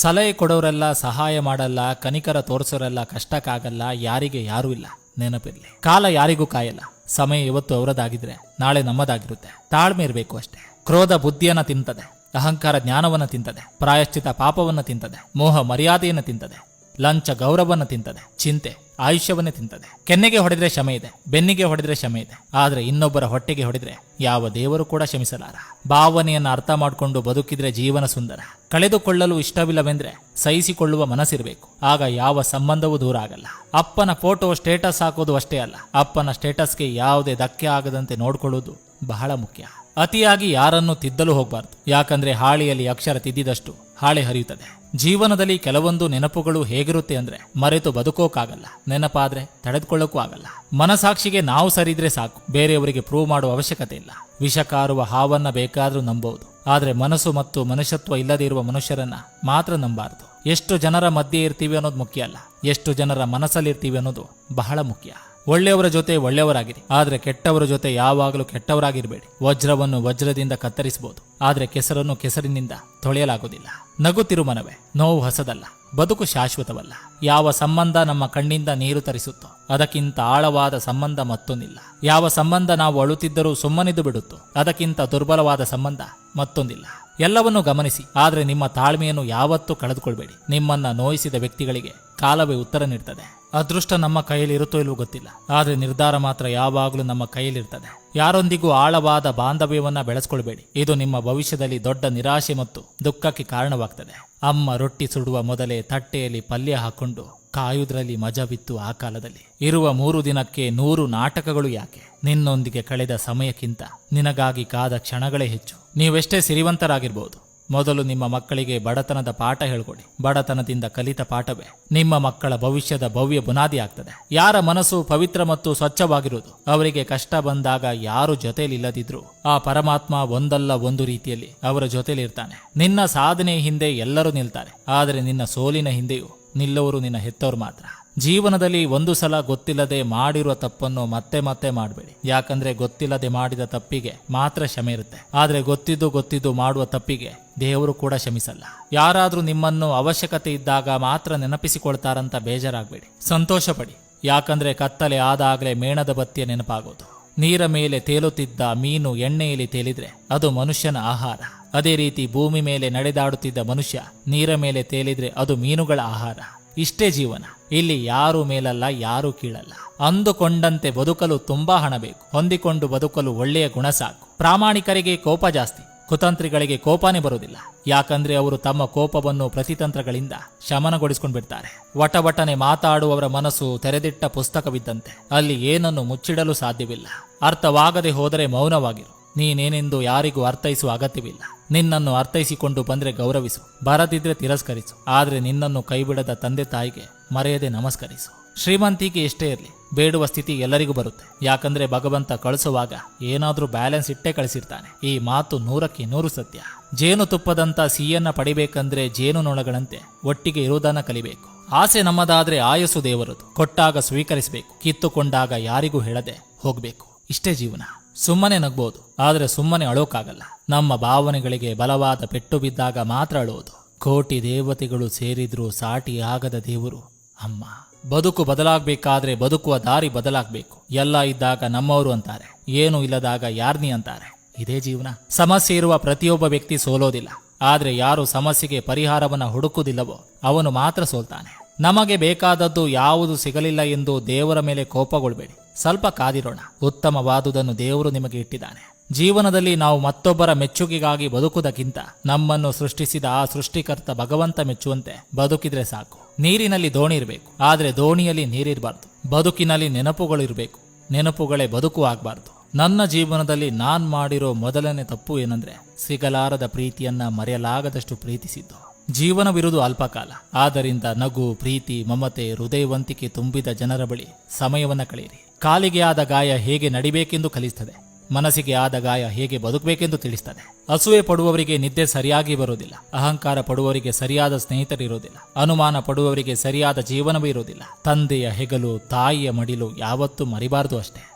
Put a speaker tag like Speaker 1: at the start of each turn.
Speaker 1: ಸಲಹೆ ಕೊಡೋರೆಲ್ಲ ಸಹಾಯ ಮಾಡಲ್ಲ, ಕನಿಕರ ತೋರಿಸೋರೆಲ್ಲ ಕಷ್ಟಕ್ಕಾಗಲ್ಲ, ಯಾರಿಗೆ ಯಾರೂ ಇಲ್ಲ, ನೆನಪಿರ್ಲಿ. ಕಾಲ ಯಾರಿಗೂ ಕಾಯಲ್ಲ. ಸಮಯ ಇವತ್ತು ಅವರದಾಗಿದ್ರೆ, ನಾಳೆ ನಮ್ಮದಾಗಿರುತ್ತೆ. ತಾಳ್ಮೆ ಇರಬೇಕು ಅಷ್ಟೇ. ಕ್ರೋಧ ಬುದ್ಧಿಯನ್ನ ತಿಂತದೆ. ಅಹಂಕಾರ ಜ್ಞಾನವನ್ನ ತಿಂತದೆ. ಪ್ರಾಯಶ್ಚಿತ ಪಾಪವನ್ನ ತಿಂತದೆ. ಮೋಹ ಮರ್ಯಾದೆಯನ್ನ ತಿಂತದೆ. ಲಂಚ ಗೌರವನ್ನ ತಿಂತದೆ. ಚಿಂತೆ. ಆಯುಷ್ಯವನ್ನೇ ತಿಂತದೆ. ಕೆನ್ನೆಗೆ ಹೊಡೆದ್ರೆ ಕ್ಷಮೆ ಇದೆ, ಬೆನ್ನಿಗೆ ಹೊಡೆದ್ರೆ ಕ್ಷಮೆ ಇದೆ. ಆದ್ರೆ ಇನ್ನೊಬ್ಬರ ಹೊಟ್ಟೆಗೆ ಹೊಡೆದ್ರೆ ಯಾವ ದೇವರು ಕೂಡ ಶಮಿಸಲಾರ ಭಾವನೆಯನ್ನು ಅರ್ಥ ಮಾಡಿಕೊಂಡು ಬದುಕಿದ್ರೆ ಜೀವನ ಸುಂದರ. ಕಳೆದುಕೊಳ್ಳಲು ಇಷ್ಟವಿಲ್ಲವೆಂದ್ರೆ ಸಹಿಸಿಕೊಳ್ಳುವ ಮನಸ್ಸಿರಬೇಕು. ಆಗ ಯಾವ ಸಂಬಂಧವೂ ದೂರ ಆಗಲ್ಲ. ಅಪ್ಪನ ಫೋಟೋ ಸ್ಟೇಟಸ್ ಹಾಕೋದು ಅಷ್ಟೇ ಅಲ್ಲ, ಅಪ್ಪನ ಸ್ಟೇಟಸ್ಗೆ ಯಾವುದೇ ಧಕ್ಕೆ ಆಗದಂತೆ ನೋಡ್ಕೊಳ್ಳೋದು ಬಹಳ ಮುಖ್ಯ. ಅತಿಯಾಗಿ ಯಾರನ್ನು ತಿದ್ದಲು ಹೋಗಬಾರ್ದು. ಯಾಕಂದ್ರೆ ಹಾಳಿಯಲ್ಲಿ ಅಕ್ಷರ ತಿದ್ದಿದಷ್ಟು ಹಾಳೆ ಹರಿಯುತ್ತದೆ. ಜೀವನದಲ್ಲಿ ಕೆಲವೊಂದು ನೆನಪುಗಳು ಹೇಗಿರುತ್ತೆ ಅಂದ್ರೆ ಮರೆತು ಬದುಕೋಕಾಗಲ್ಲ, ನೆನಪಾದ್ರೆ ತಡೆದುಕೊಳ್ಳೋಕ್ಕೂ ಆಗಲ್ಲ. ಮನಸಾಕ್ಷಿಗೆ ನಾವು ಸರಿದ್ರೆ ಸಾಕು, ಬೇರೆಯವರಿಗೆ ಪ್ರೂವ್ ಮಾಡುವ ಅವಶ್ಯಕತೆ ಇಲ್ಲ. ವಿಷಕಾರುವ ಹಾವನ್ನ ಬೇಕಾದ್ರೂ ನಂಬಹುದು ಆದ್ರೆ ಮನಸ್ಸು ಮತ್ತು ಮನುಷ್ಯತ್ವ ಇಲ್ಲದೆ ಇರುವ ಮನುಷ್ಯರನ್ನ ಮಾತ್ರ ನಂಬಾರದು ಎಷ್ಟು ಜನರ ಮಧ್ಯೆ ಇರ್ತೀವಿ ಅನ್ನೋದು ಮುಖ್ಯ ಅಲ್ಲ. ಎಷ್ಟು ಜನರ ಮನಸ್ಸಲ್ಲಿ ಇರ್ತೀವಿ ಅನ್ನೋದು ಬಹಳ ಮುಖ್ಯ. ಒಳ್ಳೆಯವರ ಜೊತೆ ಒಳ್ಳೆಯವರಾಗಿರಿ. ಆದ್ರೆ ಕೆಟ್ಟವರ ಜೊತೆ ಯಾವಾಗಲೂ ಕೆಟ್ಟವರಾಗಿರಬೇಡಿ. ವಜ್ರವನ್ನು ವಜ್ರದಿಂದ ಕತ್ತರಿಸಬಹುದು. ಆದ್ರೆ ಕೆಸರನ್ನು ಕೆಸರಿನಿಂದ ತೊಳೆಯಲಾಗುವುದಿಲ್ಲ. ನಗು ಮನವೇ ನೋವು ಹೊಸದಲ್ಲ, ಬದುಕು ಶಾಶ್ವತವಲ್ಲ. ಯಾವ ಸಂಬಂಧ ನಮ್ಮ ಕಣ್ಣಿಂದ ನೀರು ತರಿಸುತ್ತೋ, ಅದಕ್ಕಿಂತ ಆಳವಾದ ಸಂಬಂಧ ಮತ್ತೊಂದಿಲ್ಲ. ಯಾವ ಸಂಬಂಧ ನಾವು ಅಳುತ್ತಿದ್ದರೂ ಸುಮ್ಮನಿದ್ದು ಬಿಡುತ್ತೋ, ಅದಕ್ಕಿಂತ ದುರ್ಬಲವಾದ ಸಂಬಂಧ ಮತ್ತೊಂದಿಲ್ಲ. ಎಲ್ಲವನ್ನೂ ಗಮನಿಸಿ, ಆದರೆ ನಿಮ್ಮ ತಾಳ್ಮೆಯನ್ನು ಯಾವತ್ತೂ ಕಳೆದುಕೊಳ್ಬೇಡಿ. ನಿಮ್ಮನ್ನ ನೋಯಿಸಿದ ವ್ಯಕ್ತಿಗಳಿಗೆ ಕಾಲವೇ ಉತ್ತರ ನೀಡ್ತದೆ. ಅದೃಷ್ಟ ನಮ್ಮ ಕೈಯಲ್ಲಿ ಇರುತ್ತೋ ಇಲ್ವೋ ಗೊತ್ತಿಲ್ಲ. ಆದರೆ ನಿರ್ಧಾರ ಮಾತ್ರ ಯಾವಾಗಲೂ ನಮ್ಮ ಕೈಯಲ್ಲಿರ್ತದೆ ಯಾರೊಂದಿಗೂ ಆಳವಾದ ಬಾಂಧವ್ಯವನ್ನ ಬೆಳೆಸ್ಕೊಳ್ಬೇಡಿ. ಇದು ನಿಮ್ಮ ಭವಿಷ್ಯದಲ್ಲಿ ದೊಡ್ಡ ನಿರಾಶೆ ಮತ್ತು ದುಃಖಕ್ಕೆ ಕಾರಣವಾಗ್ತದೆ. ಅಮ್ಮ ರೊಟ್ಟಿ ಸುಡುವ ಮೊದಲೇ ತಟ್ಟೆಯಲ್ಲಿ ಪಲ್ಯ ಹಾಕೊಂಡು ಕಾಯುವುದರಲ್ಲಿ ಮಜವಿತ್ತು ಆ ಕಾಲದಲ್ಲಿ. ಇರುವ ಮೂರು ದಿನಕ್ಕೆ ನೂರು ನಾಟಕಗಳು ಯಾಕೆ? ನಿನ್ನೊಂದಿಗೆ ಕಳೆದ ಸಮಯಕ್ಕಿಂತ ನಿನಗಾಗಿ ಕಾದ ಕ್ಷಣಗಳೇ ಹೆಚ್ಚು. ನೀವೆಷ್ಟೇ ಸಿರಿವಂತರಾಗಿರ್ಬೋದು. ಮೊದಲು ನಿಮ್ಮ ಮಕ್ಕಳಿಗೆ ಬಡತನದ ಪಾಠ ಹೇಳ್ಕೊಡಿ. ಬಡತನದಿಂದ ಕಲಿತ ಪಾಠವೇ. ನಿಮ್ಮ ಮಕ್ಕಳ ಭವಿಷ್ಯದ ಭವ್ಯ ಬುನಾದಿ ಆಗ್ತದೆ. ಯಾರ ಮನಸ್ಸು ಪವಿತ್ರ ಮತ್ತು ಸ್ವಚ್ಛವಾಗಿರುವುದು? ಅವರಿಗೆ ಕಷ್ಟ ಬಂದಾಗ ಯಾರು ಜೊತೆಯಲ್ಲಿಲ್ಲದಿದ್ರು ಆ ಪರಮಾತ್ಮ ಒಂದಲ್ಲ ಒಂದು ರೀತಿಯಲ್ಲಿ ಅವರ ಜೊತೆಲಿರ್ತಾನೆ. ನಿನ್ನ ಸಾಧನೆ ಹಿಂದೆ ಎಲ್ಲರೂ ನಿಲ್ತಾರೆ. ಆದರೆ ನಿನ್ನ ಸೋಲಿನ ಹಿಂದೆಯೂ ನಿಲ್ಲುವರು ನಿನ್ನ ಹೆತ್ತವರು ಮಾತ್ರ. ಜೀವನದಲ್ಲಿ ಒಂದು ಸಲ ಗೊತ್ತಿಲ್ಲದೆ ಮಾಡಿರುವ ತಪ್ಪನ್ನು ಮತ್ತೆ ಮತ್ತೆ ಮಾಡಬೇಡಿ. ಯಾಕಂದ್ರೆ ಗೊತ್ತಿಲ್ಲದೆ ಮಾಡಿದ ತಪ್ಪಿಗೆ ಮಾತ್ರ ಕ್ಷಮೆ ಇರುತ್ತೆ. ಆದ್ರೆ ಗೊತ್ತಿದ್ದು ಗೊತ್ತಿದ್ದು ಮಾಡುವ ತಪ್ಪಿಗೆ ದೇವರು ಕೂಡ ಶ್ರಮಿಸಲ್ಲ ಯಾರಾದ್ರೂ ನಿಮ್ಮನ್ನು ಅವಶ್ಯಕತೆ ಇದ್ದಾಗ ಮಾತ್ರ ನೆನಪಿಸಿಕೊಳ್ತಾರಂತ ಬೇಜಾರಾಗಬೇಡಿ. ಸಂತೋಷ ಪಡಿ ಯಾಕಂದ್ರೆ ಕತ್ತಲೆ ಆದಾಗಲೇ ಮೇಣದ ಬತ್ತಿಯ ನೆನಪಾಗೋದು. ನೀರ ಮೇಲೆ ತೇಲುತ್ತಿದ್ದ ಮೀನು ಎಣ್ಣೆಯಲ್ಲಿ ತೇಲಿದ್ರೆ ಅದು ಮನುಷ್ಯನ ಆಹಾರ. ಅದೇ ರೀತಿ ಭೂಮಿ ಮೇಲೆ ನಡೆದಾಡುತ್ತಿದ್ದ ಮನುಷ್ಯ ನೀರ ಮೇಲೆ ತೇಲಿದ್ರೆ ಅದು ಮೀನುಗಳ ಆಹಾರ. ಇಷ್ಟೇ ಜೀವನ. ಇಲ್ಲಿ ಯಾರು ಮೇಲಲ್ಲ, ಯಾರು ಕೀಳಲ್ಲ. ಅಂದುಕೊಂಡಂತೆ ಬದುಕಲು ತುಂಬಾ ಹಣ ಬೇಕು ಹೊಂದಿಕೊಂಡು ಬದುಕಲು ಒಳ್ಳೆಯ ಗುಣ ಸಾಕು. ಪ್ರಾಮಾಣಿಕರಿಗೆ ಕೋಪ ಜಾಸ್ತಿ. ಕುತಂತ್ರಿಗಳಿಗೆ ಕೋಪನೇ ಬರುವುದಿಲ್ಲ. ಯಾಕಂದ್ರೆ ಅವರು ತಮ್ಮ ಕೋಪವನ್ನು ಪ್ರತಿತಂತ್ರಗಳಿಂದ ಶಮನಗೊಳಿಸ್ಕೊಂಡು ಬಿಡ್ತಾರೆ ವಟವಟನೆ ಮಾತಾಡುವವರ ಮನಸ್ಸು ತೆರೆದಿಟ್ಟ ಪುಸ್ತಕವಿದ್ದಂತೆ. ಅಲ್ಲಿ ಏನನ್ನು ಮುಚ್ಚಿಡಲು ಸಾಧ್ಯವಿಲ್ಲ. ಅರ್ಥವಾಗದೆ ಹೋದರೆ ಮೌನವಾಗಿರು. ನೀನೇನೆಂದು ಯಾರಿಗೂ ಅರ್ಥೈಸುವ ಅಗತ್ಯವಿಲ್ಲ. ನಿನ್ನನ್ನು ಅರ್ಥೈಸಿಕೊಂಡು ಬಂದ್ರೆ ಗೌರವಿಸು. ಬರದಿದ್ರೆ ತಿರಸ್ಕರಿಸು. ಆದರೆ ನಿನ್ನನ್ನು ಕೈಬಿಡದ ತಂದೆ ತಾಯಿಗೆ ಮರೆಯದೆ ನಮಸ್ಕರಿಸು. ಶ್ರೀಮಂತಿಕೆ ಎಷ್ಟೇ ಇರಲಿ. ಬೇಡುವ ಸ್ಥಿತಿ ಎಲ್ಲರಿಗೂ ಬರುತ್ತೆ. ಯಾಕಂದ್ರೆ ಭಗವಂತ ಕಳಿಸುವಾಗ ಏನಾದ್ರೂ ಬ್ಯಾಲೆನ್ಸ್ ಇಟ್ಟೇ ಕಳಿಸಿರ್ತಾನೆ. ಈ ಮಾತು ನೂರಕ್ಕೆ ನೂರು ಸತ್ಯ. ಜೇನು ತುಪ್ಪದಂತ ಸಿಹಿಯನ್ನ ಪಡಿಬೇಕಂದ್ರೆ ಜೇನುನೊಣಗಳಂತೆ ಒಟ್ಟಿಗೆ ಇರುವುದನ್ನ ಕಲಿಬೇಕು. ಆಸೆ ನಮ್ಮದಾದ್ರೆ ಆಯಸ್ಸು ದೇವರದು. ಕೊಟ್ಟಾಗ ಸ್ವೀಕರಿಸಬೇಕು. ಕಿತ್ತುಕೊಂಡಾಗ ಯಾರಿಗೂ ಹೇಳದೆ ಹೋಗ್ಬೇಕು. ಇಷ್ಟೇ ಜೀವನ. ಸುಮ್ಮನೆ ನಗ್ಬೋದು. ಆದ್ರೆ ಸುಮ್ಮನೆ ಅಳೋಕಾಗಲ್ಲ. ನಮ್ಮ ಭಾವನೆಗಳಿಗೆ ಬಲವಾದ ಪೆಟ್ಟು ಬಿದ್ದಾಗ ಮಾತ್ರ ಅಳುವುದು ಕೋಟಿ ದೇವತೆಗಳು ಸೇರಿದ್ರೂ ಸಾಟಿ ಆಗದ ದೇವರು ಅಮ್ಮ. ಬದುಕು ಬದಲಾಗಬೇಕಾದ್ರೆ ಬದುಕುವ ದಾರಿ ಬದಲಾಗಬೇಕು. ಎಲ್ಲ ಇದ್ದಾಗ ನಮ್ಮವರು ಅಂತಾರೆ. ಏನು ಇಲ್ಲದಾಗ ಯಾರ್ನಿ ಅಂತಾರೆ. ಇದೇ ಜೀವನ. ಸಮಸ್ಯೆ ಇರುವ ಪ್ರತಿಯೊಬ್ಬ ವ್ಯಕ್ತಿ ಸೋಲೋದಿಲ್ಲ. ಆದ್ರೆ ಯಾರು ಸಮಸ್ಯೆಗೆ ಪರಿಹಾರವನ್ನ ಹುಡುಕುವುದಿಲ್ಲವೋ, ಅವನು ಮಾತ್ರ ಸೋಲ್ತಾನೆ. ನಮಗೆ ಬೇಕಾದದ್ದು ಯಾವುದು ಸಿಗಲಿಲ್ಲ ಎಂದು ದೇವರ ಮೇಲೆ ಕೋಪಗೊಳ್ಬೇಡಿ. ಸ್ವಲ್ಪ ಕಾದಿರೋಣ. ಉತ್ತಮವಾದುದನ್ನು ದೇವರು ನಿಮಗೆ ಇಟ್ಟಿದ್ದಾನೆ. ಜೀವನದಲ್ಲಿ ನಾವು ಮತ್ತೊಬ್ಬರ ಮೆಚ್ಚುಗೆಗಾಗಿ ಬದುಕುವುದಕ್ಕಿಂತ ನಮ್ಮನ್ನು ಸೃಷ್ಟಿಸಿದ ಆ ಸೃಷ್ಟಿಕರ್ತ ಭಗವಂತ ಮೆಚ್ಚುವಂತೆ ಬದುಕಿದ್ರೆ ಸಾಕು. ನೀರಿನಲ್ಲಿ ದೋಣಿ ಇರಬೇಕು. ಆದರೆ ದೋಣಿಯಲ್ಲಿ ನೀರಿರಬಾರ್ದು. ಬದುಕಿನಲ್ಲಿ ನೆನಪುಗಳು ಇರಬೇಕು. ನೆನಪುಗಳೇ ಬದುಕು ಆಗಬಾರ್ದು. ನನ್ನ ಜೀವನದಲ್ಲಿ ನಾನ್ ಮಾಡಿರೋ ಮೊದಲನೇ ತಪ್ಪು ಏನಂದ್ರೆ ಸಿಗಲಾರದ ಪ್ರೀತಿಯನ್ನ ಮರೆಯಲಾಗದಷ್ಟು ಪ್ರೀತಿಸಿದ್ದು. ಜೀವನವಿರುವುದು ಅಲ್ಪಕಾಲ. ಆದ್ದರಿಂದ ನಗು, ಪ್ರೀತಿ, ಮಮತೆ ಹೃದಯವಂತಿಕೆ ತುಂಬಿದ ಜನರ ಬಳಿ ಸಮಯವನ್ನ ಕಳೆಯಿರಿ. ಕಾಲಿಗೆ ಗಾಯ ಹೇಗೆ ನಡಿಬೇಕೆಂದು ಕಲಿಸ್ತದೆ. ಮನಸ್ಸಿಗೆ ಆದ ಗಾಯ ಹೇಗೆ ಬದುಕಬೇಕೆಂದು ತಿಳಿಸ್ತದೆ. ಅಸೂಯೆ ಪಡುವವರಿಗೆ ನಿದ್ದೆ ಸರಿಯಾಗಿ ಬರುವುದಿಲ್ಲ. ಅಹಂಕಾರ ಪಡುವವರಿಗೆ ಸರಿಯಾದ ಸ್ನೇಹಿತರಿರುವುದಿಲ್ಲ. ಅನುಮಾನ ಪಡುವವರಿಗೆ ಸರಿಯಾದ ಜೀವನವೂ ಇರುವುದಿಲ್ಲ. ತಂದೆಯ ಹೆಗಲು, ತಾಯಿಯ ಮಡಿಲು ಯಾವತ್ತೂ ಮರಿಬಾರದು ಅಷ್ಟೇ.